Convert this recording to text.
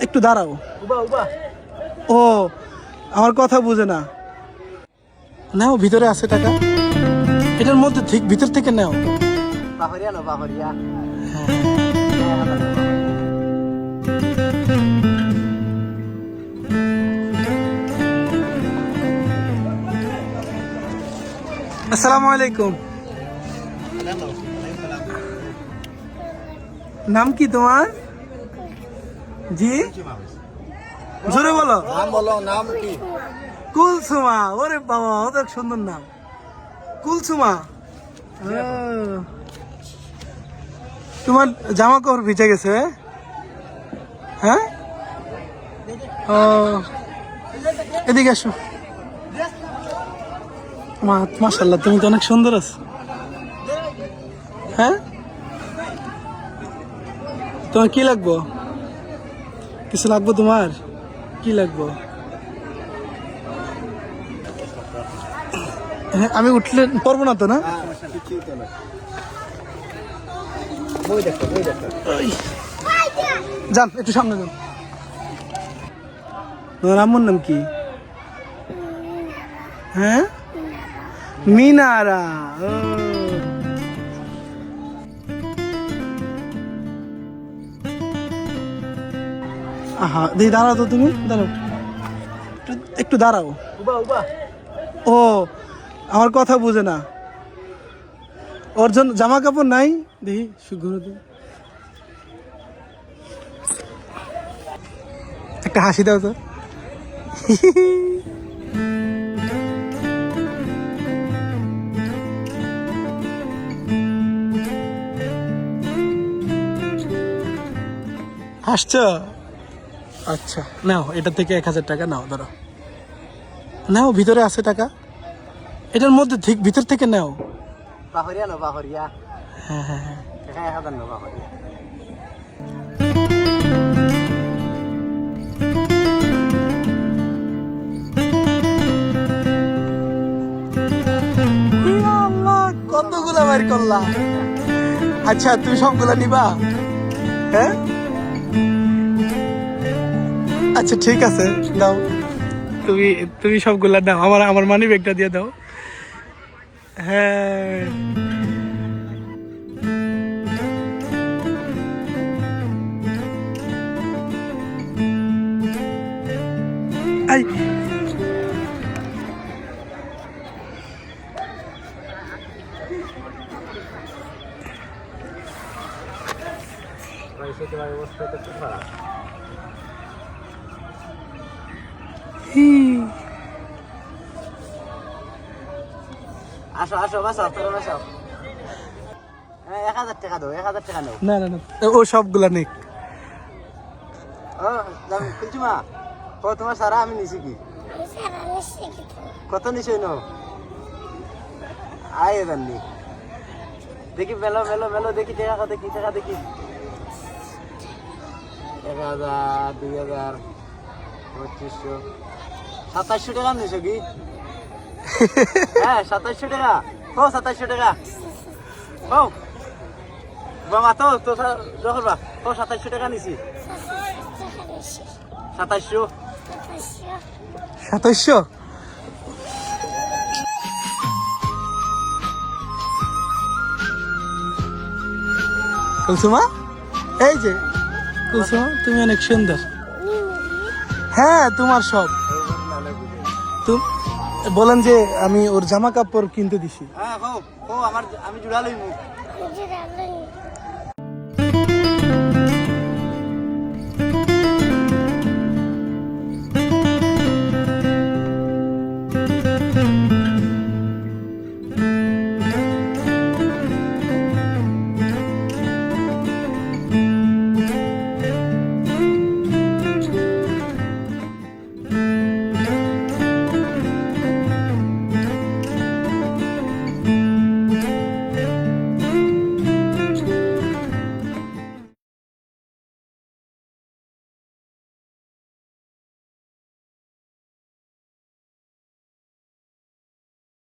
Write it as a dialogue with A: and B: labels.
A: একটু- দাঁড়াও। ও, আমার কথা বুঝে না। নাও, ভিতরে আছে টাকা। এটার মধ্যে ঠিক ভিতর থেকে নাও। আসসালামু আলাইকুম। নাম কি তোমার? জি? জোরে বলো।
B: নাম বলো নাম কি?
A: কুলসুমা ওরে বাবা অনেক সুন্দর নাম। কুলসুমা। তোমার জামা কাপড় ভিজে গেছে হ্যাঁ? ও। এদিকে আসো। মাশাল্লাহ তুমি তো অনেক সুন্দর আছো। হ্যাঁ? তোমার কি লাগবো? কিছু লাগবো তোমার? কি লাগবো? হ্যাঁ আমি উঠলে পারব না তো, না? যান, একটু সামনে যান। তোমার আম্মুর নাম কি? হ্যাঁ? মিনারা। আহা দিদি দাঁড়াও তো তুমি, দাঁড়াও। একটু- দাঁড়াও। ও, আমার কথা বুঝে না। ওর জন্য জামা কাপড় নাই? দেখি দিই একটা হাসি দাও তো। হাসছ? আচ্ছা নাও এটা থেকে এক হাজার টাকা নাও ধরো। নাও ভিতরে আছে টাকা। এটার মধ্যে ঠিক ভিতর থেকে নাও।
B: বাহরিয়া না বাহরিয়া।
A: হ্যাঁ হ্যাঁ হ্যাঁ।
B: এক হাজার না বাহরিয়া।
A: কতগুলা বাইর করলাম। আচ্ছা তুমি সবগুলা নিবা? হ্যাঁ? আচ্ছা ঠিক আছে দাও। তুমি তুমি সবগুলা দাও আমার আমার মানি ব্যাগটা দিয়ে দাও। হ্যাঁ। আই।
B: তোমার অবস্থা তো খারাপ
A: হি।
B: আসো আসো বাসো তোরা বাসো হ্যাঁ এক হাজার টাকা দাও এক হাজার টাকা নাও।
A: না না না ও সবগুলা নেক।
B: ও দাম মা ও তোমার সারা আমি নিছি কি? কত নিছই নো আয় জাননি দেখি মেলো মেলো মেলো দেখি টাকা দেখি টাকা দেখি। এক হাজার দুই হাজার পঁচিশশো। সাতাশশো টাকা নিছো কি? হ্যাঁ সাতাশশো টাকা। ও সাতাশশো টাকা। ও বাবা তো তো যখন বা ও সাতাশশো টাকা নিছি। সাতাশশো
A: সাতাইশশো? কুলসুমা? এই যে কুলসুমা তুমি অনেক সুন্দর। হ্যাঁ তোমার সব। তুম বলেন যে আমি ওর জামা কাপড় কিনতে দিছি।
B: হ্যাঁ ও ও আমার আমি জুড়া লইমু।